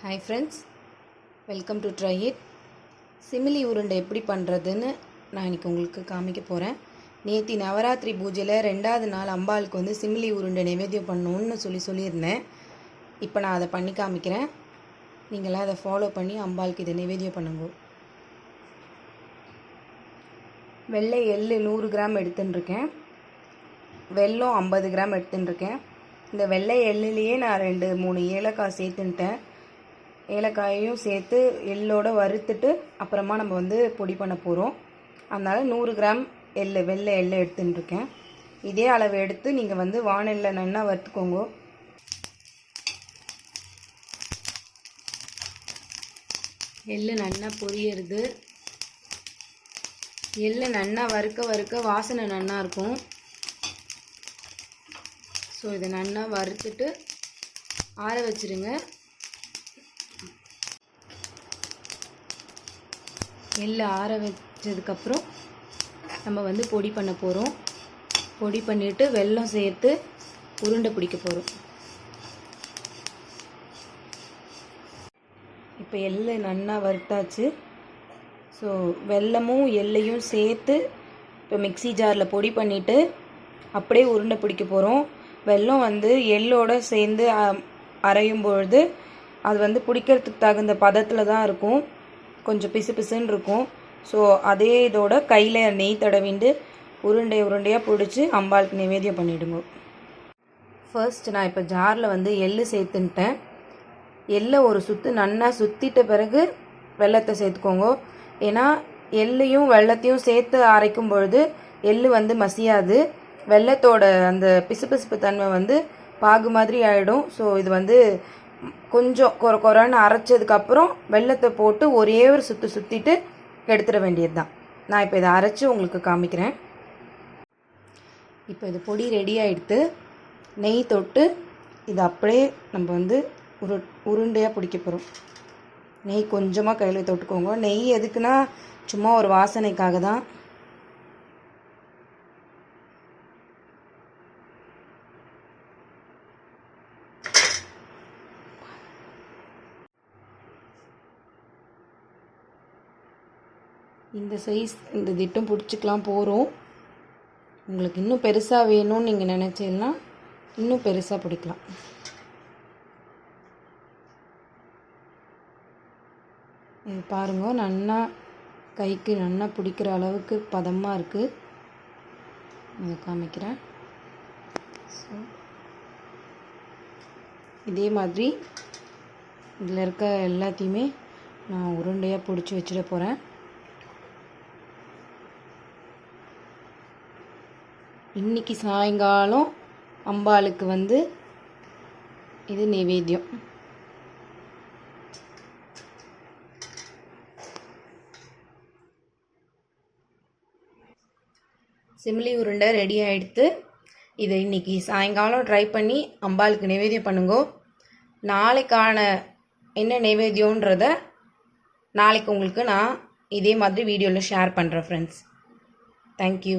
Hi friends welcome to try it சிமிலி உருண்டை எப்படி பண்ணுறதுன்னு நான் இன்றைக்கி உங்களுக்கு காமிக்க போகிறேன் நேற்று நவராத்திரி பூஜையில் ரெண்டாவது நாள் அம்பாளுக்கு வந்து சிமிலி உருண்டை நைவேத்தியம் பண்ணணும்னு சொல்லி சொல்லியிருந்தேன். இப்போ நான் அதை பண்ணி காமிக்கிறேன். நீங்களாம் அதை ஃபாலோ பண்ணி அம்பாளுக்கு இதை நைவேத்தியம் பண்ணுங்க. வெள்ளை எள்ளு நூறு கிராம் எடுத்துட்டுருக்கேன். வெல்லம் ஐம்பது கிராம் எடுத்துட்டுருக்கேன். இந்த வெள்ளை எள்ளுலேயே நான் ரெண்டு மூணு ஏலக்காய் சேர்த்துன்ட்டேன் ஏலக்காயையும் சேர்த்து எள்ளோட வறுத்துட்டு அப்புறமா நம்ம வந்து பொடி பண்ண போகிறோம் அதனால் நூறு கிராம் எள்ளு வெள்ளை எள் எடுத்துட்டுருக்கேன். இதே அளவு எடுத்து நீங்கள் வந்து வானலில் நல்லா வறுத்துக்கோங்க. எள்ளு நல்லா பொரியறது. எள்ளு நல்லா வறுக்க வறுக்க வாசனை நல்லா இருக்கும். ஸோ இதை நல்லா வறுத்துட்டு ஆற வச்சிருங்க. எள்ளு ஆற வச்சதுக்கப்புறம் நம்ம வந்து பொடி பண்ண போகிறோம் பொடி பண்ணிவிட்டு வெல்லம் சேர்த்து உருண்டை பிடிக்க போகிறோம் இப்போ எள்ளு நல்லா வறுத்தாச்சு. ஸோ வெல்லமும் எள்ளையும் சேர்த்து இப்போ மிக்ஸி ஜாரில் பொடி பண்ணிவிட்டு அப்படியே உருண்டை பிடிக்க போகிறோம் வெல்லம் வந்து எள்ளோட சேர்ந்து அ- அரையும் பொழுது அது வந்து பிடிக்கிறதுக்கு தகுந்த பதத்தில் தான் இருக்கும். கொஞ்சம் பிசு பிசுன்னு இருக்கும். ஸோ அதே இதோட கையில் நெய் தடவிண்டு உருண்டை உருண்டையாக பிடிச்சி அம்பாளுக்கு நிவேதியம் பண்ணிவிடுங்க ஃபர்ஸ்ட் நான் இப்போ ஜாரில் வந்து எள்ளு சேர்த்துன்ட்டேன். எள்ளை ஒரு சுற்று நன்னா சுற்றிட்ட பிறகு வெள்ளத்தை சேர்த்துக்கோங்க. ஏன்னா எள்ளையும் வெள்ளத்தையும் சேர்த்து அரைக்கும் பொழுது எள் வந்து மசியாது. வெள்ளத்தோட அந்த பிசுபிசுப்பு தன்மை வந்து பாகு மாதிரி ஆகிடும் ஸோ இது வந்து கொஞ்சம் கொர கொரன்னு அரைச்சதுக்கப்புறம் வெள்ளத்தை போட்டு ஒரே ஒரு சுற்று சுற்றிட்டு எடுத்துட வேண்டியது தான் நான் இப்போ இதை அரைச்சி உங்களுக்கு காமிக்கிறேன். இப்போ இது பொடி ரெடி ஆகிடுத்து நெய் தொட்டு இது அப்படியே நம்ம வந்து உரு உருண்டையாக பிடிக்க போகிறோம் நெய் கொஞ்சமாக கையில் தொட்டுக்கோங்க. நெய் எதுக்குன்னா சும்மா ஒரு வாசனைக்காக தான் இந்த சைஸ் இந்த திட்டம் பிடிச்சிக்கலாம் போகிறோம் உங்களுக்கு இன்னும் பெருசாக வேணும்னு நீங்கள் நினச்சீங்கன்னா இன்னும் பெருசாக பிடிக்கலாம். இது பாருங்க நன்னா கைக்கு நன்னா பிடிக்கிற அளவுக்கு பதமாக இருக்குது இதை காமிக்கிறேன். ஸோ இதே மாதிரி இதில் இருக்க எல்லாத்தையுமே நான் உருண்டையாக பிடிச்சி வச்சிட போகிறேன் இன்னைக்கு சாயங்காலம் அம்பாளுக்கு வந்து இது நைவேத்தியம் சிம்லி உருண்டை ரெடி ஆகிடுத்து இதை இன்னைக்கு சாயங்காலம் ட்ரை பண்ணி அம்பாளுக்கு நைவேத்தியம் பண்ணுங்கோ. நாளைக்கான என்ன நைவேத்தியன்றத நாளைக்கு உங்களுக்கு நான் இதே மாதிரி வீடியோவில் ஷேர் பண்ணுறேன் ஃப்ரெண்ட்ஸ் தேங்க்யூ